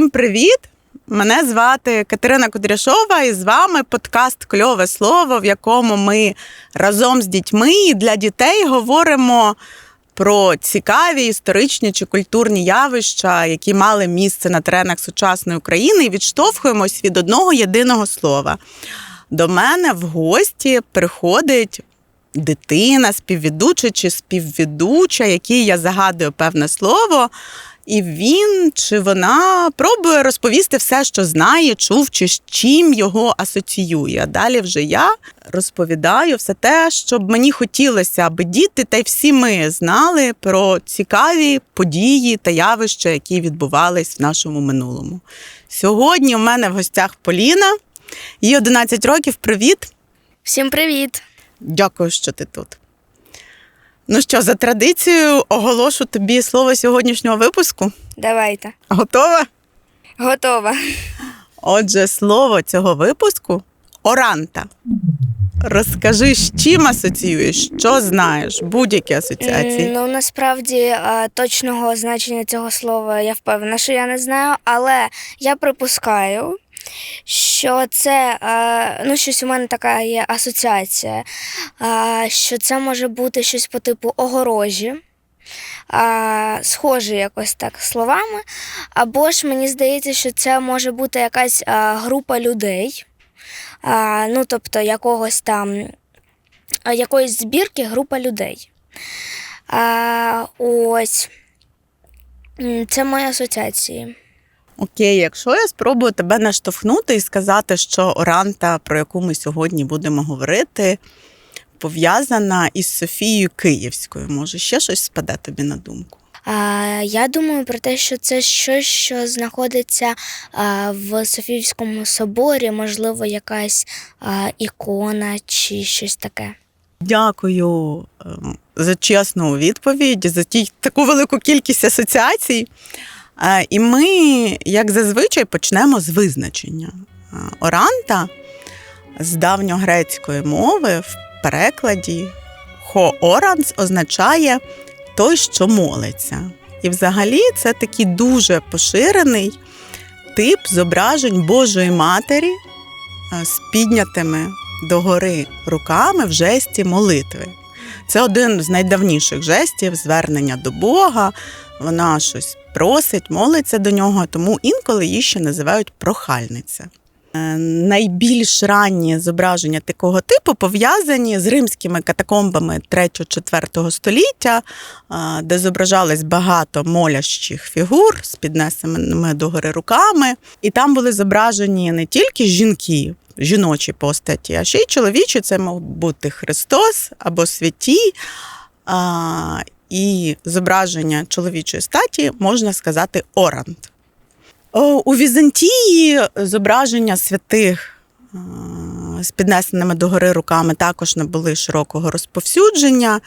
Всім привіт! Мене звати Катерина Кудряшова, і з вами подкаст Кльове слово, в якому ми разом з дітьми і для дітей говоримо про цікаві історичні чи культурні явища, які мали місце на теренах сучасної України, і відштовхуємось від одного єдиного слова. До мене в гості приходить дитина, співведуча чи співведуча, якій я загадую певне слово. І він чи вона пробує розповісти все, що знає, чув, чи з чим його асоціює. А далі вже я розповідаю все те, що б мені хотілося, аби діти та й всі ми знали про цікаві події та явища, які відбувались в нашому минулому. Сьогодні у мене в гостях Поліна. Їй 11 років. Привіт! Всім привіт! Дякую, що ти тут. Ну що, за традицією оголошу тобі слово сьогоднішнього випуску. Давайте. Готова? Готова. Отже, слово цього випуску оранта. Розкажи, з чим асоціюєш, що знаєш, будь-які асоціації. Ну насправді точного значення цього слова я впевнена, що я не знаю, але я припускаю, що це е, ну, щось у мене така є асоціація, е, що це може бути щось по типу огорожі. А, схоже якось так словами. Або ж мені здається, що це може бути якась група людей, ну тобто якогось там якоїсь збірки група людей. Ось це мої асоціації. Окей, якщо я спробую тебе наштовхнути і сказати, що оранта, про яку ми сьогодні будемо говорити, пов'язана із Софією Київською. Може, ще щось спаде тобі на думку? А, я думаю про те, що це щось, що знаходиться а, в Софіївському соборі, можливо, якась а, ікона чи щось таке. Дякую ем, за чесну відповідь, за ті, таку велику кількість асоціацій. І ми, як зазвичай, почнемо з визначення. Оранта з давньогрецької мови в перекладі хооранс означає той, що молиться. І взагалі це такий дуже поширений тип зображень Божої Матері з піднятими догори руками в жесті молитви. Це один з найдавніших жестів звернення до Бога. Вона щось просить, молиться до нього, тому інколи її ще називають прохальниця. Е, Найбільш ранні зображення такого типу пов'язані з римськими катакомбами 3-4 століття, е, де зображалось багато молящих фігур з піднесеними догори руками. І там були зображені не тільки жінки, жіночі постаті, а ще й чоловічі. Це мав бути Христос або святі. І зображення чоловічої статі можна сказати орант. У Візантії зображення святих з піднесеними догори руками також набули широкого розповсюдження.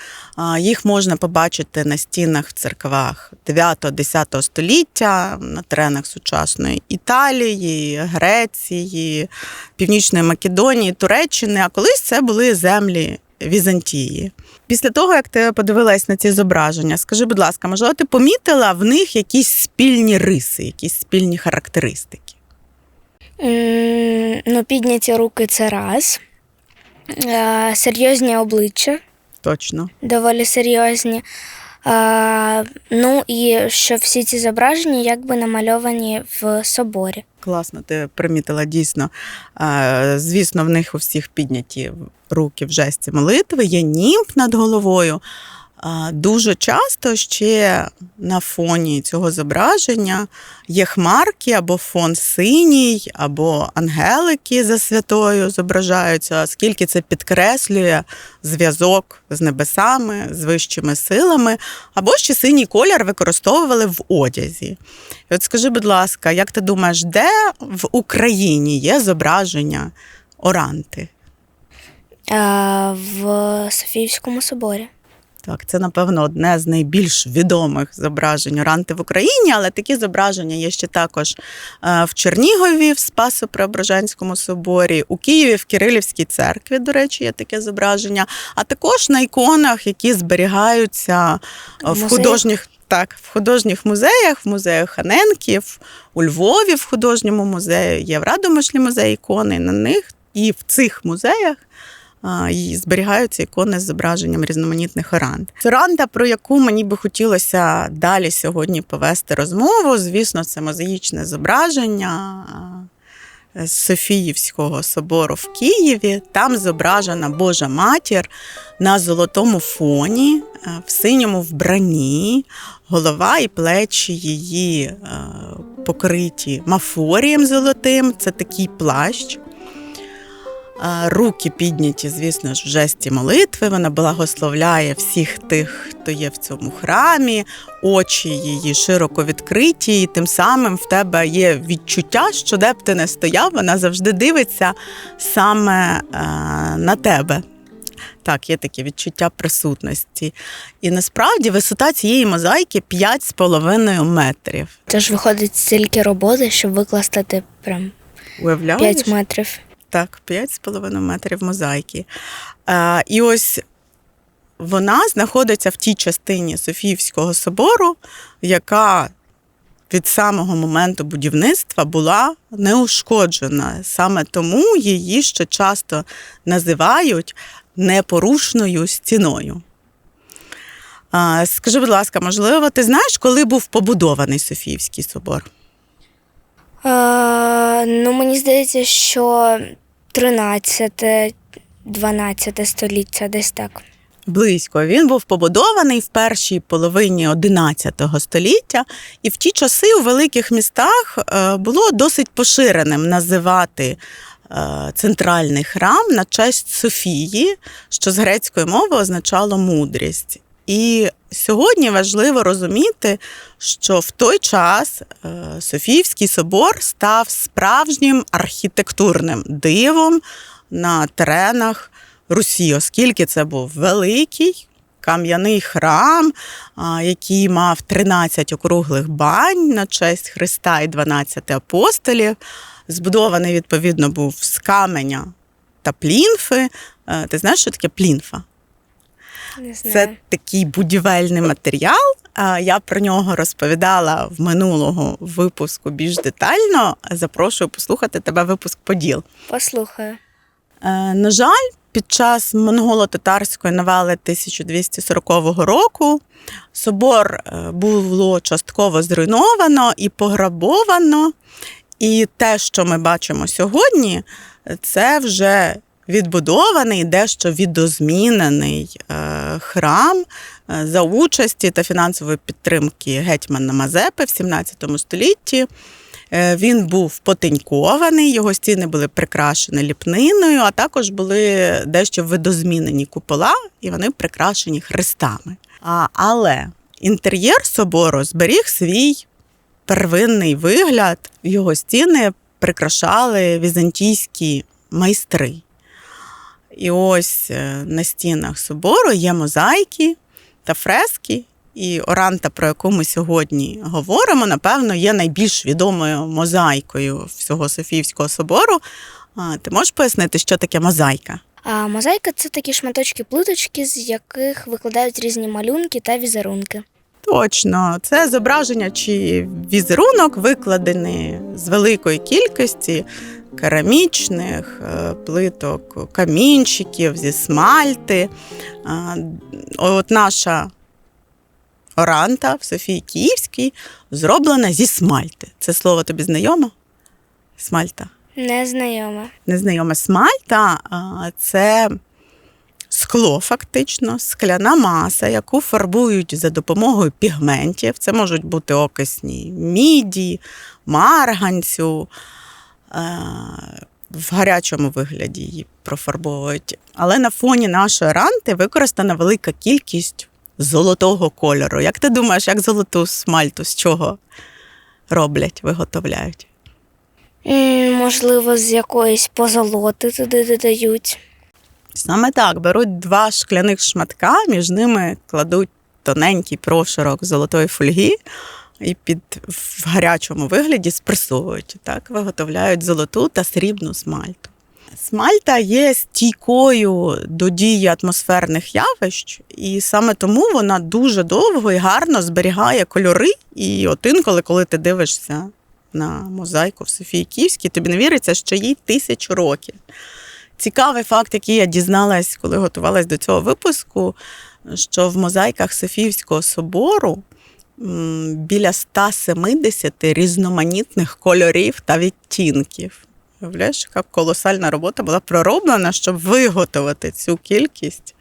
Їх можна побачити на стінах в церквах 9-10 століття, на теренах сучасної Італії, Греції, Північної Македонії, Туреччини. А колись це були землі Візантії. Після того, як ти подивилась на ці зображення, скажи, будь ласка, можливо, ти помітила в них якісь спільні риси, якісь спільні характеристики? Ну, підняті руки це раз. Е, серйозні обличчя, Точно. доволі серйозні. Ну і що всі ці зображення якби намальовані в соборі. Класно, ти примітила дійсно. Звісно, в них у всіх підняті руки в жесті молитви, є німб над головою. Дуже часто ще на фоні цього зображення є хмарки або фон синій, або ангелики за святою зображаються, оскільки це підкреслює зв'язок з небесами, з вищими силами, або ще синій колір використовували в одязі. І от скажи, будь ласка, як ти думаєш, де в Україні є зображення оранти? В Софіївському соборі. Так, це, напевно, одне з найбільш відомих зображень оранти в Україні, але такі зображення є ще також е, в Чернігові, в Спасо-Преображенському соборі, у Києві, в Кирилівській церкві, до речі, є таке зображення, а також на іконах, які зберігаються е, в художніх. Так, в художніх музеях, в музеях Ханенків, у Львові в художньому музеї є в Радомишлі музей ікони. На них і в цих музеях і зберігаються ікони з зображенням різноманітних оранд. Це оранда, про яку мені би хотілося далі сьогодні повести розмову. Звісно, це мозаїчне зображення. з Софіївського собору в Києві. Там зображена Божа матір на золотому фоні, е, в синьому вбранні, голова і плечі її е, покриті мафорієм золотим. Це такий плащ. Руки підняті, звісно ж, в жесті молитви. Вона благословляє всіх тих, хто є в цьому храмі, очі її широко відкриті, і тим самим в тебе є відчуття, що де б ти не стояв, вона завжди дивиться саме на тебе. Так, є таке відчуття присутності. І насправді висота цієї мозаїки 5,5 метрів. Це ж виходить стільки роботи, щоб викласти прям Уявляєш? 5 метрів. Так, 5,5 метрів мозаїки. Е, і ось вона знаходиться в тій частині Софіївського собору, яка від самого моменту будівництва була неушкоджена. Саме тому її ще часто називають непорушною стіною. Скажи, будь ласка, можливо, ти знаєш, коли був побудований Софіївський собор? Е, ну, мені здається, що 13, 12 століття, десь так. Близько він був побудований в першій половині XI століття, і в ті часи у великих містах е, було досить поширеним називати е, центральний храм на честь Софії, що з грецької мови означало мудрість. І сьогодні важливо розуміти, що в той час е, Софіївський собор став справжнім архітектурним дивом на теренах Русі, оскільки це був великий кам'яний храм, який мав 13 округлих бань на честь Христа і 12 апостолів. Збудований, відповідно, був з каменя та плінфи. Е, Ти знаєш, що таке плінфа? Не знаю. Це такий будівельний матеріал. Я про нього розповідала в минулого випуску більш детально. Запрошую послухати тебе випуск поділ. Послухаю. Е, На жаль, під час монголо-татарської навали 1240 року собор е, було частково зруйновано і пограбовано. І те, що ми бачимо сьогодні, це вже відбудований, дещо відозмінений е, храм е, за участі та фінансової підтримки гетьмана Мазепи в 17 столітті. Е, Він був потенькований, його стіни були прикрашені ліпниною, а також були дещо видозмінені купола, і вони прикрашені хрестами. Але інтер'єр собору зберіг свій первинний вигляд. Його стіни прикрашали візантійські майстри. І ось е, на стінах собору є мозаїки та фрески. І Оранта, про яку ми сьогодні говоримо, напевно, є найбільш відомою мозаїкою всього Софіївського собору. Ти можеш пояснити, що таке мозаїка? А мозаїка це такі шматочки плиточки, з яких викладають різні малюнки та візерунки. Точно, це зображення чи візерунок, викладений з великої кількості керамічних е, плиток, камінчиків зі смальти. От наша оранта в Софії Київській зроблена зі смальти. Це слово тобі знайомо? Смальта. Незнайома. Незнайома смальта це скло, фактично, скляна маса, яку фарбують за допомогою пігментів. Це можуть бути окисні міді, марганцю. Е, В гарячому вигляді її профарбовують. Але на фоні нашої ранти використана велика кількість золотого кольору. Як ти думаєш, як золоту смальту з чого роблять, виготовляють? Можливо, з якоїсь позолоти туди додають. Саме так беруть два шкляних шматка, між ними кладуть тоненький прошарок золотої фольги і під в гарячому вигляді спресовують. Так виготовляють золоту та срібну смальту. Смальта є стійкою до дії атмосферних явищ, і саме тому вона дуже довго і гарно зберігає кольори. І от інколи, коли ти дивишся на мозаїку в Софії Київській, тобі не віриться, що їй тисячу років. Цікавий факт, який я дізналась, коли готувалась до цього випуску, що в мозаїках Софіївського собору біля 170 різноманітних кольорів та відтінків. Уявляєш, яка колосальна робота була пророблена, щоб виготовити цю кількість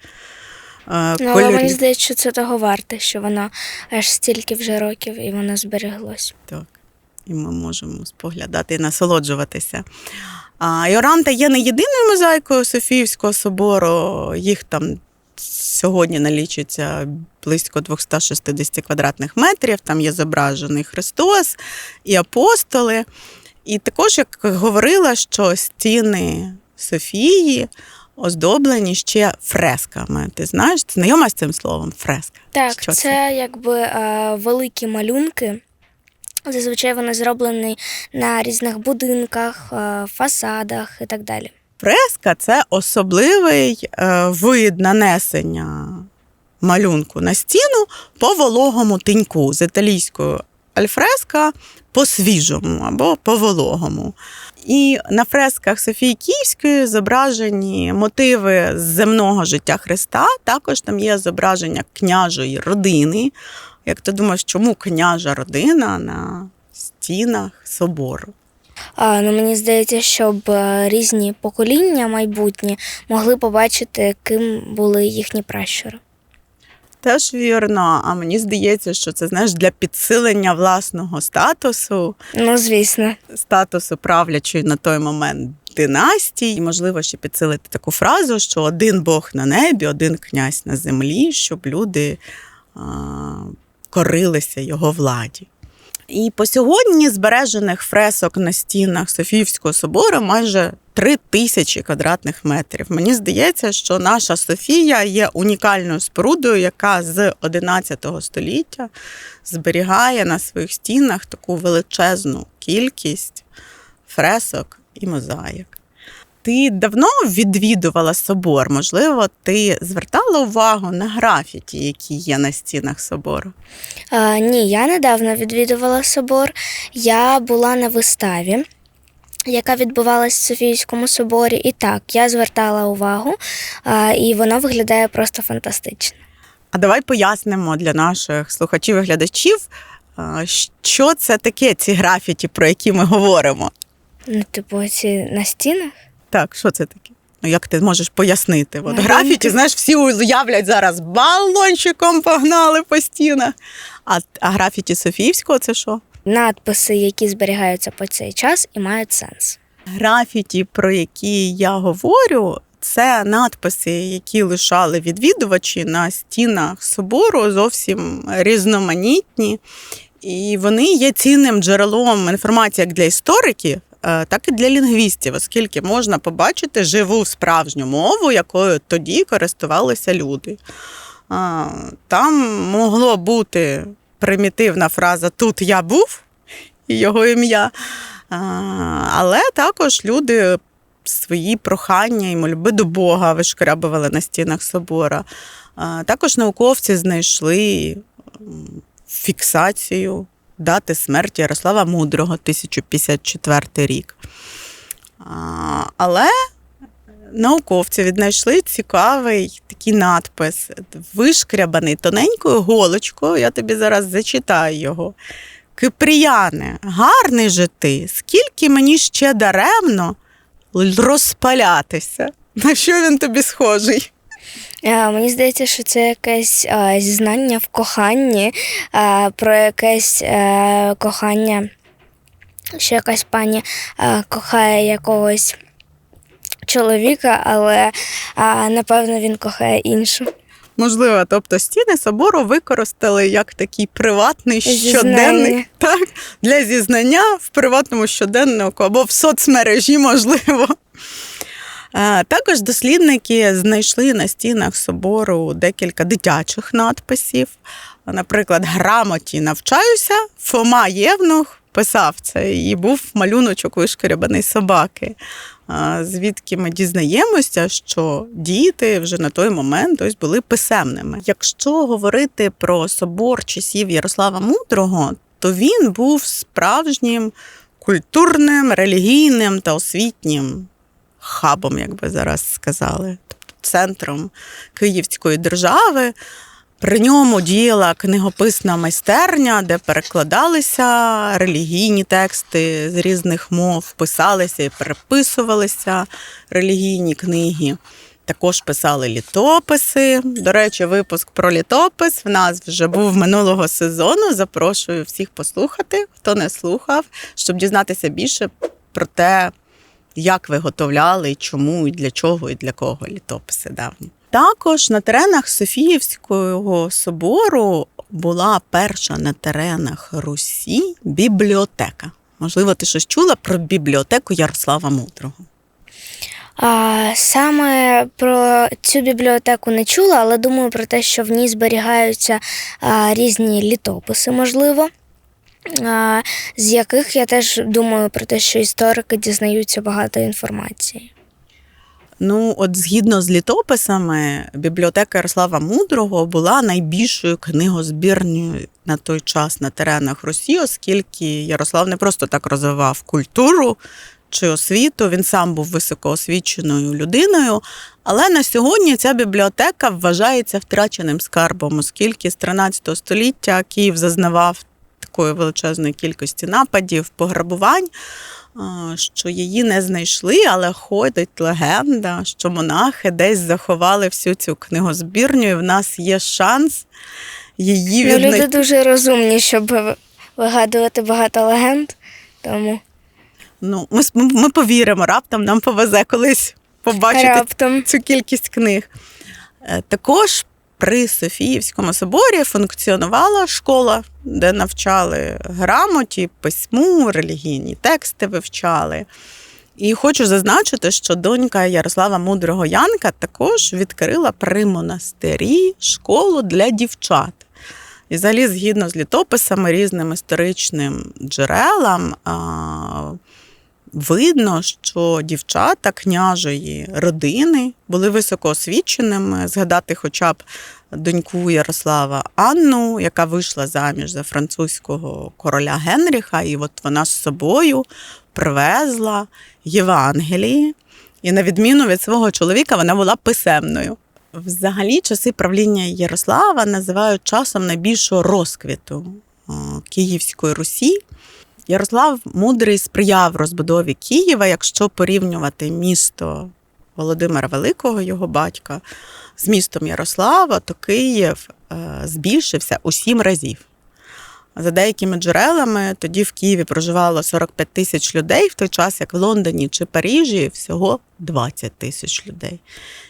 е, Ну, але мені здається, що це того варте, що воно аж стільки вже років і воно збереглось. Так. І ми можемо споглядати і насолоджуватися. А Йоранта є не єдиною мозаїкою Софіївського собору. Їх там сьогодні налічується близько 260 квадратних метрів. Там є зображений Христос і апостоли. І також, як говорила, що стіни Софії оздоблені ще фресками. Ти знаєш, ти знайома з цим словом фреска? Так, Що це, якби е, великі малюнки. Зазвичай вони зроблені на різних будинках, е, фасадах і так далі. Фреска це особливий е, вид нанесення малюнку на стіну по вологому тиньку з італійською альфреска по свіжому або по вологому. І на фресках Софії Київської зображені мотиви з земного життя Христа. Також там є зображення княжої родини. Як ти думаєш, чому княжа родина на стінах собору? Ну, мені здається, щоб е, різні покоління майбутні могли побачити, ким були їхні пращури. Теж вірно, а мені здається, що це знаєш для підсилення власного статусу, Ну, звісно. статусу правлячої на той момент династії. І, можливо, ще підсилити таку фразу, що один Бог на небі, один князь на землі, щоб люди а, корилися його владі. І по сьогодні збережених фресок на стінах Софіївського собору майже три тисячі квадратних метрів. Мені здається, що наша Софія є унікальною спорудою, яка з 11 століття зберігає на своїх стінах таку величезну кількість фресок і мозаїк. Ти давно відвідувала собор? Можливо, ти звертала увагу на графіті, які є на стінах собору? А, ні, я недавно відвідувала собор. Я була на виставі, яка відбувалась в Софійському соборі. І так, я звертала увагу, а, і воно виглядає просто фантастично. А давай пояснимо для наших слухачів і глядачів, що це таке ці графіті, про які ми говоримо. Ну, типу, ці на стінах. Так, що це таке? Ну, як ти можеш пояснити? От Ну, графіті, знаєш, всі уявлять зараз балончиком погнали по стінах. А, а графіті Софіївського це що? Надписи, які зберігаються по цей час і мають сенс. Графіті, про які я говорю, це надписи, які лишали відвідувачі на стінах собору, зовсім різноманітні. І вони є цінним джерелом інформації як для істориків, так і для лінгвістів, оскільки можна побачити живу справжню мову, якою тоді користувалися люди. Там могло бути примітивна фраза Тут я був і його ім'я. Але також люди свої прохання і мольби до Бога вишкрябували на стінах собора. Також науковці знайшли фіксацію дати смерті Ярослава Мудрого 1054 рік. Але науковці віднайшли цікавий такий надпис, вишкрябаний тоненькою голочкою. Я тобі зараз зачитаю його. Кипріяне, гарний же ти, скільки мені ще даремно розпалятися. На що він тобі схожий? Е, Мені здається, що це якесь е, зізнання в коханні, е, про якесь кохання, що якась пані кохає якогось чоловіка, але напевно він кохає іншу. Можливо, тобто стіни собору використали як такий приватний Зізнання. щоденник так, для зізнання в приватному щоденнику або в соцмережі, можливо. Також дослідники знайшли на стінах собору декілька дитячих надписів. Наприклад, грамоті навчаюся, Фома Євнух писав це, і був малюночок вишкерябаний собаки. Звідки ми дізнаємося, що діти вже на той момент ось були писемними. Якщо говорити про собор часів Ярослава Мудрого, то він був справжнім культурним, релігійним та освітнім хабом, як би зараз сказали, тобто центром Київської держави. При ньому діяла книгописна майстерня, де перекладалися релігійні тексти з різних мов, писалися і переписувалися релігійні книги. Також писали літописи. До речі, випуск про літопис в нас вже був минулого сезону. Запрошую всіх послухати, хто не слухав, щоб дізнатися більше про те, як виготовляли, чому, і для чого, і для кого літописи давні. Також на теренах Софіївського собору була перша на теренах Русі бібліотека. Можливо, ти щось чула про бібліотеку Ярослава Мудрого. А, саме про цю бібліотеку не чула, але думаю про те, що в ній зберігаються а, різні літописи, можливо. З яких я теж думаю про те, що історики дізнаються багато інформації. Ну, от згідно з літописами, бібліотека Ярослава Мудрого була найбільшою книгозбірнею на той час на теренах Росії, оскільки Ярослав не просто так розвивав культуру чи освіту, він сам був високоосвіченою людиною. Але на сьогодні ця бібліотека вважається втраченим скарбом, оскільки з 13 століття Київ зазнавав такої величезної кількості нападів, пограбувань що її не знайшли, але ходить легенда, що монахи десь заховали всю цю книгозбірню, і в нас є шанс її Ну, люди дуже розумні, щоб вигадувати багато легенд. Тому Ну, ми, ми, ми повіримо, раптом нам повезе колись побачити раптом цю кількість книг. Е, Також при Софіївському соборі функціонувала школа, де навчали грамоті, письму, релігійні тексти вивчали. І хочу зазначити, що донька Ярослава Мудрого Янка також відкрила при монастирі школу для дівчат. І взагалі, згідно з літописами, різним історичним джерелам, видно, що дівчата княжої родини були високоосвіченими. Згадати хоча б доньку Ярослава Анну, яка вийшла заміж за французького короля Генріха, і от вона з собою привезла Євангелії. І на відміну від свого чоловіка, вона була писемною. Взагалі, часи правління Ярослава називають часом найбільшого розквіту Київської Русі. Ярослав Мудрий сприяв розбудові Києва, якщо порівнювати місто Володимира Великого, його батька, з містом Ярослава, то Київ е, збільшився у сім разів. За деякими джерелами, тоді в Києві проживало 45 тисяч людей, в той час як в Лондоні чи Парижі всього 20 тисяч людей.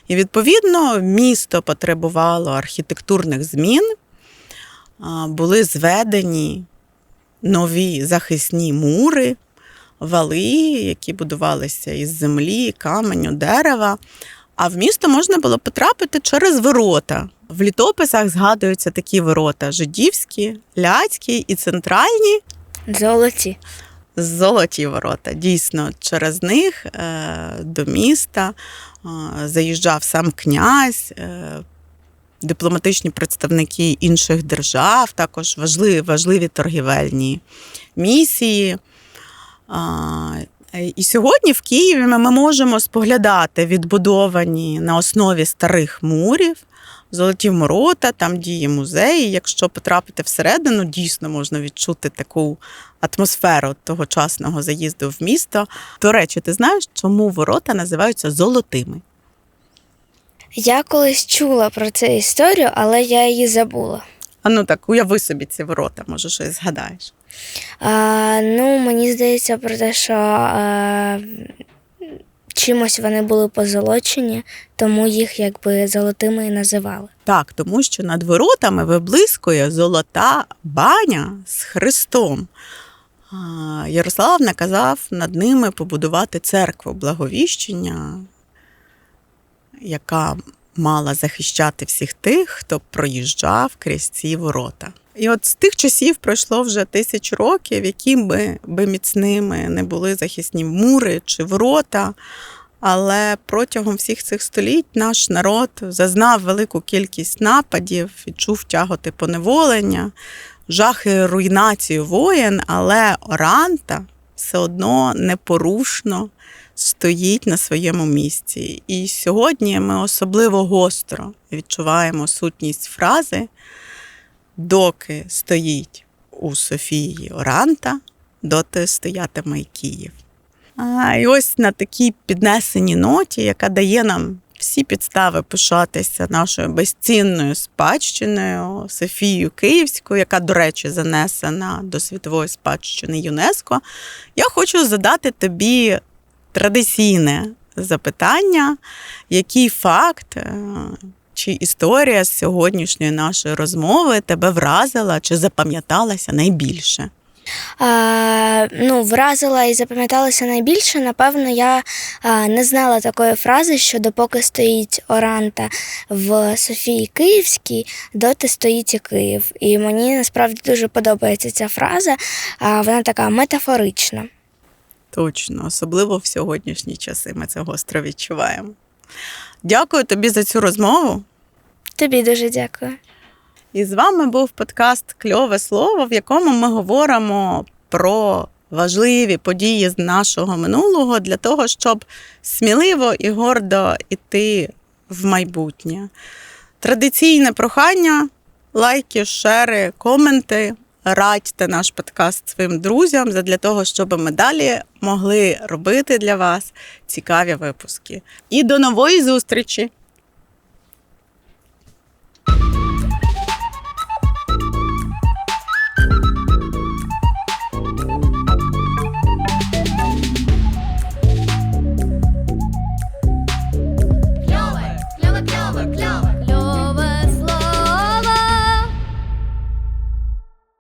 І відповідно місто потребувало архітектурних змін, були зведені нові захисні мури, вали, які будувалися із землі, каменю, дерева. А в місто можна було потрапити через ворота. В літописах згадуються такі ворота: жидівські, ляцькі і центральні золоті. золоті ворота. Дійсно, через них е, до міста е, заїжджав сам князь, е, дипломатичні представники інших держав, також важливі, важливі торгівельні місії. І сьогодні в Києві ми можемо споглядати відбудовані на основі старих мурів. Золоті ворота, там діє музей. і Якщо потрапити всередину, дійсно можна відчути таку атмосферу тогочасного заїзду в місто. До речі, ти знаєш, чому ворота називаються золотими? Я колись чула про цю історію, але я її забула. А ну так, уяви собі ці ворота, може, щось згадаєш. А, ну, мені здається про те, що а, чимось вони були позолочені, тому їх якби золотими і називали. Так, тому що над воротами виблискує золота баня з Христом. Ярослав наказав над ними побудувати церкву благовіщення, яка мала захищати всіх тих, хто проїжджав крізь ці ворота. І от з тих часів пройшло вже тисяч років, які би, би міцними не були захисні мури чи ворота. Але протягом всіх цих століть наш народ зазнав велику кількість нападів, відчув тяготи поневолення, жахи руйнацію воєн, але Оранта все одно непорушно стоїть на своєму місці. І сьогодні ми особливо гостро відчуваємо сутність фрази, доки стоїть у Софії Оранта, доти стоятиме й Київ. А, і ось на такій піднесеній ноті, яка дає нам всі підстави пишатися нашою безцінною спадщиною Софією Київською, яка, до речі, занесена до світової спадщини ЮНЕСКО, я хочу задати тобі традиційне запитання, який факт е, чи історія з сьогоднішньої нашої розмови тебе вразила чи запам'яталася найбільше? А, ну, вразила і запам'яталася найбільше. Напевно, я а, не знала такої фрази, що допоки стоїть Оранта в Софії Київській, доти стоїть і Київ. І мені насправді дуже подобається ця фраза. А, вона така метафорична. Точно, особливо в сьогоднішні часи ми це гостро відчуваємо. Дякую тобі за цю розмову. Тобі дуже дякую. І з вами був подкаст Кльове слово, в якому ми говоримо про важливі події з нашого минулого для того, щоб сміливо і гордо йти в майбутнє. Традиційне прохання, лайки, шери, коменти радьте наш подкаст своїм друзям для того, щоб ми далі могли робити для вас цікаві випуски. І до нової зустрічі!